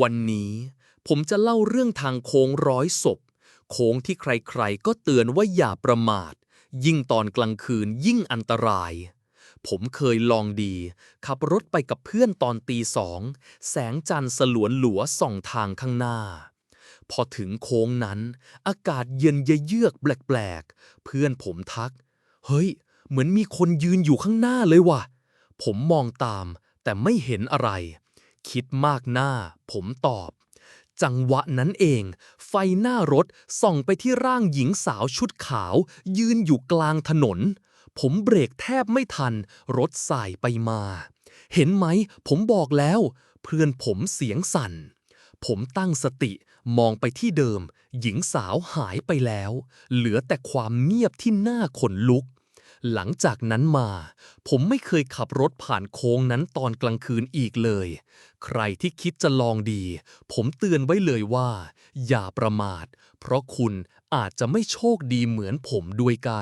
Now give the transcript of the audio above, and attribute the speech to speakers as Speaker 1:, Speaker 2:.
Speaker 1: วันนี้ผมจะเล่าเรื่องทางโค้งร้อยศพ โค้งที่ใครๆ ก็เตือนว่าอย่าประมาท ยิ่งตอนกลางคืนยิ่งอันตราย ผมเคยลองดี ขับรถไปกับเพื่อนตอนตีสอง แสงจันทร์สลวนหลัวส่องทางข้างหน้า พอถึงโค้งนั้น อากาศเย็นเยือกแปลกๆ เพื่อนผมทัก เฮ้ย เหมือนมีคนยืนอยู่ข้างหน้าเลยว่ะ ผมมองตามแต่ไม่เห็นอะไร คิดมากหน้า ผมตอบ จังหวะนั้นเอง ไฟหน้ารถส่องไปที่ร่างหญิงสาวชุดขาว ยืนอยู่กลางถนน ผมเบรกแทบไม่ทัน รถสายไปมา เห็นไหม ผมบอกแล้ว เพื่อนผมเสียงสั่น ผมตั้งสติมองไปที่เดิม หญิงสาวหายไปแล้ว เหลือแต่ความเงียบที่น่าขนลุก หลังจากนั้นมา ผมไม่เคยขับรถผ่านโค้งนั้นตอนกลางคืนอีกเลย ใครที่คิดจะลองดี ผมเตือนไว้เลยว่า อย่าประมาท เพราะคุณอาจจะไม่โชคดีเหมือนผมด้วยไกล